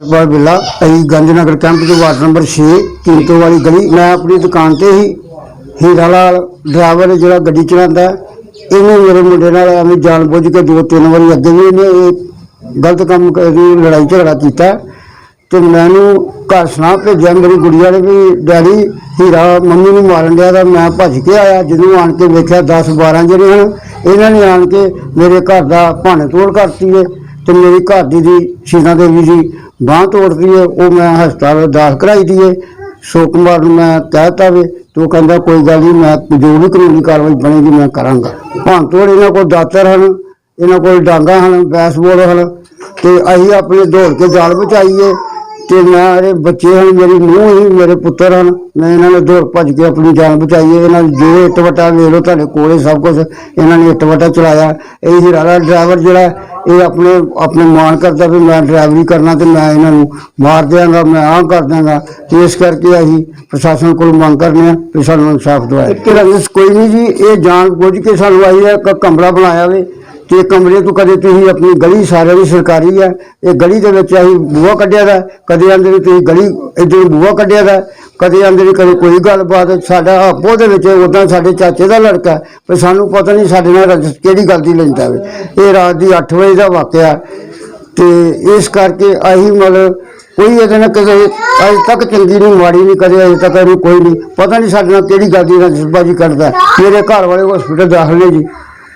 ਬਾਰ ਬਿੱਲਾ ਅਸੀਂ ਗੰਜਨਗਰ ਕੈਂਪ ਦੇ ਵਾਰਡ ਨੰਬਰ 6 ਕੀਮਤੋ ਵਾਲੀ ਗਲੀ। ਮੈਂ ਆਪਣੀ ਦੁਕਾਨ ਤੇ ਹੀ ਹੀਰਾ ਲਾਲ ਡਰਾਈਵਰ ਜਿਹੜਾ ਗੱਡੀ ਚਲਾਉਂਦਾ ਹੈ, ਇਹਨੇ ਮੇਰੇ ਮੁੰਡੇ ਨਾਲ ਐਵੇਂ ਜਾਣਬੁੱਝ ਕੇ ਦੋ ਤਿੰਨ ਵਾਰੀ ਅੱਗੇ ਵੀ ਇਹਨੇ ਇਹ ਗਲਤ ਕੰਮ ਕਰੀ ਲੜਾਈ ਝਗੜਾ ਕੀਤਾ। ਤੇ ਮੈਨੂੰ ਘਰ ਸੁਣਾ ਭੇਜਿਆ ਮੇਰੀ ਗੁੜੀਆ ਨੇ ਵੀ ਡੈਡੀ ਹੀਰਾ ਮੰਮੀ ਨੂੰ ਮਾਰਨ ਡਿਆ ਤਾਂ ਮੈਂ ਭੱਜ ਕੇ ਆਇਆ ਜਦੋਂ ਆਣ ਕੇ ਵੇਖਿਆ 10 12 ਜਿਹੜੇ ਹਨ। ਇਹਨਾਂ ਨੇ ਆਣ ਕੇ ਮੇਰੇ ਘਰ ਦਾ ਭਾਣੇ ਤੋੜ ਕਰਤੀ ਹੈ ਤੇ ਮੇਰੀ ਘਰ ਦੀ ਦੀ ਸ਼ੀਨਾ ਦੇਵੀ ਦੀ ਬਾਂਹ ਤੋੜਦੀ ਹੈ, ਉਹ ਮੈਂ ਹਸਪਤਾਲ ਦਾਖਲ ਕਰਾਈ ਦੀਏ ਹੈ। ਸੋ ਕੁਮਾਰ ਨੂੰ ਮੈਂ ਕਹਿਤਾ ਵੀ ਤੂੰ ਕਹਿੰਦਾ ਕੋਈ ਗੱਲ ਨਹੀਂ, ਮੈਂ ਜੋ ਵੀ ਕਾਨੂੰਨੀ ਕਾਰਵਾਈ ਬਣੇਗੀ ਮੈਂ ਕਰਾਂਗਾ। ਭੰਨ ਤੋੜ ਇਹਨਾਂ ਕੋਲ ਦਾਤਰ ਹਨ, ਇਹਨਾਂ ਕੋਲ ਡਾਂਗਾ ਹਨ, ਬੈਸਬਾਲ ਹਨ ਤੇ ਅਸੀਂ ਆਪਣੇ ਦੌੜ ਕੇ ਜਾਲ ਬਚਾਈਏ। ਤੇ ਮੇਰੇ ਬੱਚੇ ਹਨ ਮੇਰੀ ਨੂੰਹ ਹੀ ਮੇਰੇ ਪੁੱਤਰ ਹਨ। ਮੈਂ ਇਹਨਾਂ ਨੇ ਦੌੜ ਭੱਜ ਕੇ ਆਪਣੀ ਜਾਨ ਬਚਾਈ ਹੈ। ਇਹਨਾਂ ਨੇ ਜੋ ਇੱਟ ਵਟਾ ਵੇਖ ਲਓ ਤੁਹਾਡੇ ਕੋਲੇ ਸਭ ਕੁਝ ਇਹਨਾਂ ਨੇ ਇੱਟ ਵਟਾ ਚਲਾਇਆ ਇਹ ਹੀਰਾ ਦਾ ਡਰਾਈਵਰ ਜਿਹੜਾ ਇਹ ਆਪਣੇ ਆਪਣੇ ਮਾਣ ਕਰਦਾ ਵੀ ਮੈਂ ਡਰਾਈਵਰੀ ਕਰਨਾ ਤੇ ਮੈਂ ਇਹਨਾਂ ਨੂੰ ਮਾਰ ਦਿਆਂਗਾ ਮੈਂ ਆਹ ਕਰ ਦਾਂਗਾ ਤੇ ਇਸ ਕਰਕੇ ਅਸੀਂ ਪ੍ਰਸ਼ਾਸਨ ਕੋਲ ਮੰਗ ਕਰਨੇ ਆ ਕਿ ਸਾਨੂੰ ਇਨਸਾਫ ਦਿਵਾਏ ਇੱਕ ਰੰਜਿਸ਼ ਕੋਈ ਨਹੀਂ ਜੀ ਇਹ ਜਾਣ ਬੁੱਝ ਕੇ ਸਾਨੂੰ ਆਈ ਹੈ ਕਮਰਾ ਬਣਾਇਆ ਵੇ। ਤੇ ਕਮਰੇ ਤੋਂ ਕਦੇ ਤੁਸੀਂ ਆਪਣੀ ਗਲੀ ਸਾਰਿਆਂ ਦੀ ਸਰਕਾਰੀ ਹੈ ਇਹ ਗਲੀ ਦੇ ਵਿੱਚ ਅਸੀਂ ਬੂਹਾ ਕੱਢਿਆ ਦਾ, ਕਦੇ ਆਂਦੇ ਵੀ ਤੁਸੀਂ ਗਲੀ ਇੱਧਰ ਬੂਹਾ ਕੱਢਿਆ ਦਾ, ਕਦੇ ਆਂਦੇ ਵੀ ਕਦੇ ਕੋਈ ਗੱਲਬਾਤ, ਸਾਡਾ ਆਪੋ ਦੇ ਵਿੱਚ ਉਦਾਂ ਸਾਡੇ ਚਾਚੇ ਦਾ ਲੜਕਾ, ਪਰ ਸਾਨੂੰ ਪਤਾ ਨਹੀਂ ਸਾਡੇ ਨਾਲ ਰੰਜਿਸ਼ ਕਿਹੜੀ ਗੱਲ ਦੀ ਲੈਂਦਾ ਵੇ। ਇਹ ਰਾਤ ਦੀ 8 ਵਜੇ ਦਾ ਵਾਕਿਆ, ਤੇ ਇਸ ਕਰਕੇ ਅਸੀਂ ਮਤਲਬ ਕੋਈ ਇਹਦੇ ਨਾਲ ਕਦੇ ਅਜੇ ਤੱਕ ਚੰਗੀ ਨਹੀਂ, ਮਾੜੀ ਨਹੀਂ, ਕਦੇ ਅਜੇ ਤੱਕ ਇਹਨੂੰ ਕੋਈ ਨਹੀਂ, ਪਤਾ ਨਹੀਂ ਸਾਡੇ ਨਾਲ ਕਿਹੜੀ ਗੱਲ ਦੀ ਰੰਜਿਸ਼ਬਾਜੀ ਕਰਦਾ। ਮੇਰੇ ਘਰ ਵਾਲੇ ਹਸਪੀਟਲ ਦਾਖਲ ਨੇ ਜੀ।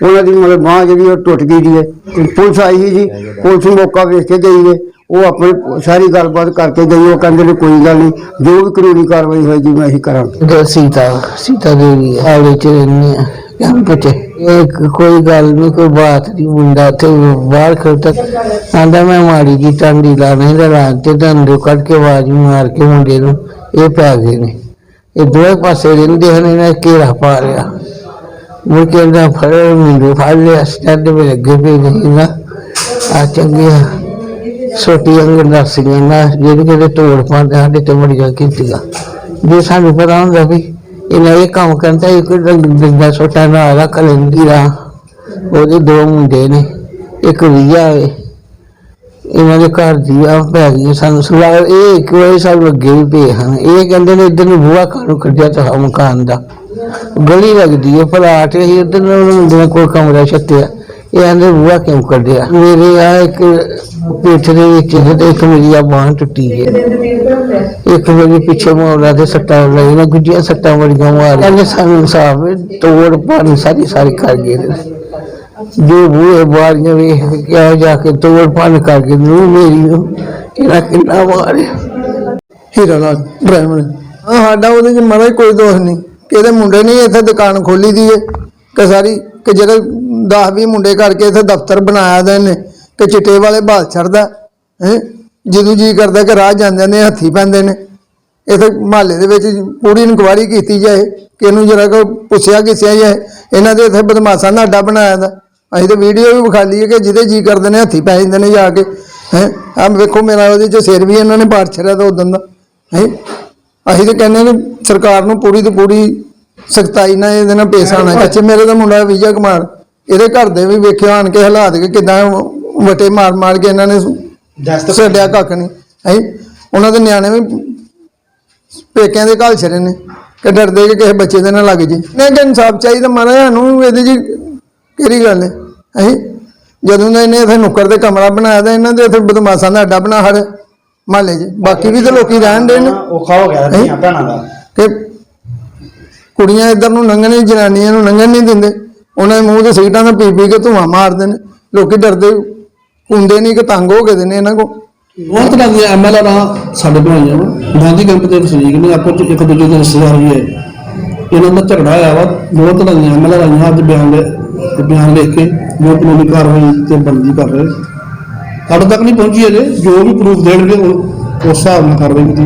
ਉਹਨਾਂ ਦੀ ਮਤਲਬ ਬਾਂਹ ਜਿਹੜੀ ਉਹ ਟੁੱਟ ਗਈ ਦੀ ਹੈ ਤੇ ਪੁਲਿਸ ਆਈ ਸੀ ਜੀ, ਪੁਲਿਸ ਮੌਕਾ ਵੇਖ ਕੇ ਗਈ ਹੈ। ਉਹ ਆਪਣੀ ਸਾਰੀ ਗੱਲਬਾਤ ਕਰਕੇ ਗਈ, ਉਹ ਕਹਿੰਦੇ ਨੇ ਕੋਈ ਗੱਲ ਨਹੀਂ, ਜੋ ਵੀ ਕਾਨੂੰਨੀ ਕਾਰਵਾਈ ਹੋਏਗੀ ਮੈਂ ਇਹੀ ਕਰਾਂਗਾ। ਤੇ ਸੀਤਾ ਸੀਤਾ ਦੇਵੀ ਹਾਲੇ ਚ ਰਹਿੰਦੇ ਆ, ਕੈਂਪ ਚ। ਇਹ ਕੋਈ ਗੱਲ ਨਹੀਂ, ਕੋਈ ਬਾਤ ਨਹੀਂ, ਮੁੰਡਾ ਤੇ ਬਾਹਰ ਖੜਦਾ। ਆਂਦਾ ਮੈਂ ਮਾੜੀ ਜੀ ਟਾਂਡੀ ਲਾ ਨਹੀਂ ਤੇ ਤੇ ਦੰਦੋ ਕੱਢ ਕੇ ਆਵਾਜ਼ ਮਾਰ ਕੇ ਮੁੰਡੇ ਨੂੰ, ਇਹ ਪੈ ਗਏ ਨੇ। ਇਹ ਦੋਵੇਂ ਪਾਸੇ ਰਹਿੰਦੇ ਹਨ, ਇਹਨਾਂ ਘੇਰਾ ਪਾ ਲਿਆ ਮੁੜ ਕੇ ਇਹਨਾਂ ਫੜ ਮੈਨੂੰ ਫੜ ਲਿਆ, ਸਟੈਂਡ ਵਿੱਚ ਲੱਗੇ ਪਏ ਨਹੀਂ ਨਾ ਆ ਚੰਗੇ ਆ। ਛੋਟੀ ਅੰਗ ਨਰਸੀਆਂ ਨਾ ਜਿਹੜੇ ਜਿਹੜੇ ਤੋੜ ਪਾਉਂਦੇ ਸਾਡੇ ਤੇ ਮੜੀਆਂ ਕੀਤੀਆਂ। ਜੇ ਸਾਨੂੰ ਪਤਾ ਹੁੰਦਾ ਵੀ ਇਹਨਾਂ ਇਹ ਕੰਮ ਕਰਦਾ ਇੱਕ ਦਿੰਦਾ ਛੋਟਾ ਨਾਲ ਦਾ ਉਹਦੇ ਦੋ ਮੁੰਡੇ ਨੇ, ਇੱਕ ਵੀਆ ਹੈ ਇਹਨਾਂ ਦੇ ਘਰ ਦੀ ਆ, ਪੈ ਗਈ ਸਾਨੂੰ ਸੁਲਾ ਇਹ ਇੱਕ ਵਾਰੀ ਸਾਨੂੰ ਅੱਗੇ ਵੀ ਪਏ ਹਨ। ਇਹ ਕਹਿੰਦੇ ਨੇ ਇੱਧਰ ਨੂੰ ਬੂਹਾ ਖਾਣੂ ਕੱਢਿਆ ਤਾਂ ਮਕਾਨ ਦਾ ਗਲੀ ਲੱਗਦੀ ਹੈ ਪਲਾਟ ਹੀ ਇੱਧਰ ਨੂੰ ਕੋਲ ਕਮਰਾ ਛੱਤਿਆ। ਇਹ ਆਂਦੇ ਬੂਹਾ ਕਿਉਂ ਕੱਢਿਆ? ਮੇਰੇ ਆ ਇੱਕ ਪਿੱਠ ਦੇ ਵਿੱਚ ਤੇ ਇੱਕ ਮੇਰੀ ਆ ਬਾਂਹ ਟੁੱਟੀ ਹੈ। ਇੱਕ ਮੇਰੀ ਪਿੱਛੇ ਮੋੜਾ ਦੇ ਸੱਟਾਂ ਲਈ ਨਾ ਗੁੱਜੀਆਂ ਸੱਟਾਂ ਬੜੀਆਂ ਮਾਰੀਆਂ। ਨੇ ਸਾਨੂੰ ਇਨਸਾਫ ਤੋੜ ਪਾਣੀ ਸਾਰੀ ਸਾਰੀ ਕਰ ਗਏ ਨੇ। ਜੋ ਬੂਹੇ ਬਾਰੀਆਂ ਵੇਖ ਕੇ ਆ ਜਾ ਕੇ ਤੋੜ ਪਾਣ ਕਰਕੇ ਨੂੰ ਮੇਰੀ ਨੂੰ ਇਹਨਾਂ ਕਿੰਨਾ ਮਾਰਿਆ। ਹੀਰਾ ਲਾਲ ਹਾਂ ਸਾਡਾ ਉਹਦੇ ਚ ਮਹਾਰਾਜ ਕੋਈ ਦੋਸ਼ ਨਹੀਂ। ਕਿ ਇਹਦੇ ਮੁੰਡੇ ਨੇ ਇੱਥੇ ਦੁਕਾਨ ਖੋਲੀ ਦੀ ਏ, ਕਿ ਸਾਰੀ, ਕਿ ਜਿਹੜੇ 10 20 ਮੁੰਡੇ ਕਰਕੇ ਇੱਥੇ ਦਫ਼ਤਰ ਬਣਾਇਆ ਦੇ ਨੇ, ਕਿ ਚਿੱਟੇ ਵਾਲੇ ਬਾਲ ਛੱਡਦਾ, ਹੈ? ਜਦੋਂ ਜੀ ਕਰਦਾ ਕਿ ਰਾਹ ਜਾਂਦੇ ਨੇ ਹੱਥੀ ਪੈਂਦੇ ਨੇ। ਇੱਥੇ ਮਹੱਲੇ ਦੇ ਵਿੱਚ ਪੂਰੀ ਇਨਕੁਆਇਰੀ ਕੀਤੀ ਜਾਏ, ਕਿ ਇਹਨੂੰ ਜਰਾ ਕੋ ਪੁੱਛਿਆ ਕਿਸਿਆ ਜਾਏ, ਇਹਨਾਂ ਦੇ ਇੱਥੇ ਬਦਮਾਸ਼ਾਂ ਦਾ ਅੱਡਾ ਬਣਾਇਆ ਦਾ। ਅਸੀਂ ਤਾਂ ਵੀਡੀਓ ਵੀ ਵਿਖਾ ਲਈਏ ਕਿ ਜਿਹਦੇ ਜੀ ਕਰਦੇ ਨੇ ਹੱਥੀ ਪੈ ਜਾਂਦੇ ਨੇ ਜਾ ਕੇ, ਹੈ? ਆ ਵੇਖੋ ਮੇਰਾ ਉਹਦੇ ਚ ਸਿਰ ਵੀ ਇਹਨਾਂ ਨੇ ਪਾੜ ਛੜਿਆ ਤਾਂ ਉਦੋਂ ਦਾ, ਹੈ? ਅਸੀਂ ਤਾਂ ਕਹਿੰਦੇ ਨੇ ਸਰਕਾਰ ਨੂੰ ਪੂਰੀ ਤੋਂ ਪੂਰੀ ਸਖਤਾਈ ਨਾਲ ਇਹਦੇ ਨਾਲ ਪੇਸ਼ ਆਉਣਾ ਚਾਹੀਦਾ। ਮੇਰੇ ਦਾ ਮੁੰਡਾ ਵਿਜੇ ਕੁਮਾਰ ਇਹਦੇ ਘਰ ਦੇ ਵੀ ਵੇਖਿਆ ਆਣ ਕੇ ਹਾਲਾਤ ਕਿ ਕਿਦਾਂ ਵਟੇ ਮਾਰ ਮਾਰ ਕੇ ਇਹਨਾਂ ਨੇ ਛੱਡਿਆ ਕੱਖ ਨਹੀਂ ਹੈ ਉਹਨਾਂ ਦੇ ਨਿਆਣੇ ਵੀ ਪੇਕਿਆਂ ਦੇ ਘਰ ਛਰੇ ਨੇ ਕਿ ਡਰਦੇ ਕਿ ਕਿਸੇ ਬੱਚੇ ਦੇ ਨਾਲ ਲੱਗ ਜੇ। ਨਹੀਂ ਕਿ ਇਨਸਾਫ ਚਾਹੀਦਾ ਮਾਰਾ ਸਾਨੂੰ ਇਹਦੇ ਜੀ ਕਿਹੜੀ ਗੱਲ ਹੈ? ਜਦੋਂ ਦਾ ਇਹਨੇ ਇੱਥੇ ਨੁੱਕਰ ਦੇ ਕਮਰਾ ਬਣਾਇਆ ਤਾਂ ਇਹਨਾਂ ਦੇ ਇੱਥੇ ਬਦਮਾਸ਼ਾਂ ਦਾ ਅੱਡਾ ਬਣਾ ਹਰ ਮਹੱਲੇ 'ਚ ਬਾਕੀ ਵੀ ਤਾਂ ਲੋਕੀ ਰਹਿਣ ਦੇ ਨੇ ਔਖਾ ਹੋ ਗਿਆ ਧੀਆਂ ਭੈਣਾਂ ਦਾ। ਕਿ ਕੁੜੀਆਂ ਇੱਧਰ ਨੂੰ ਲੰਘਣ ਨਹੀਂ ਜਨਾਨੀਆਂ ਨੂੰ ਲੰਘਣ ਨਹੀਂ ਦਿੰਦੇ। ਉਹਨਾਂ ਦੇ ਮੂੰਹ ਤੇ ਸੀਟਾਂ ਦਾ ਪੀ ਪੀ ਕੇ ਧੂਆਂ ਮਾਰਦੇ ਨੇ। ਲੋਕੀ ਡਰਦੇ ਹੁੰਦੇ ਨਹੀਂ ਕਿ ਤੰਗ ਹੋ ਗਏ ਦੇ ਨੇ ਇਹਨਾਂ ਕੋ ਬਹੁਤ ਤਰ੍ਹਾਂ ਦੀਆਂ ਐਮਐਲਆਰ ਸਾਡੇ ਬਣਾਈਆਂ ਗਾਂਧੀ ਕੈਂਪ ਦੇ ਵਸਨੀਕ ਨੇ ਆਪੋ ਚ ਇੱਕ ਦੂਜੇ ਦੇ ਰਿਸ਼ਤੇਦਾਰ ਵੀ ਹੈ। ਇਹਨਾਂ ਦਾ ਝਗੜਾ ਆਇਆ ਵਾ ਬਹੁਤ ਤਰ੍ਹਾਂ ਦੀਆਂ ਐਮਐਲਆਰ ਆਈਆਂ ਅੱਜ ਬਿਆਨ ਦੇ ਤੇ ਬਿਆਨ ਲਿਖ ਕੇ ਜੋ ਕਾਨੂੰਨੀ ਕਾਰਵਾਈ ਤੇ ਬੰਦੀ ਕਰ ਰਹੇ। ਸਾਡੇ ਤੱਕ ਨਹੀਂ ਪਹੁੰਚੀ ਅਜੇ ਜੋ ਵੀ ਪ੍ਰੂਫ ਦੇਣਗੇ, ਉਹ ਉਸ ਹਿਸਾਬ ਨਾਲ ਕਾਰਵਾਈ ਕੀਤੀ ਜਾਊਗੀ।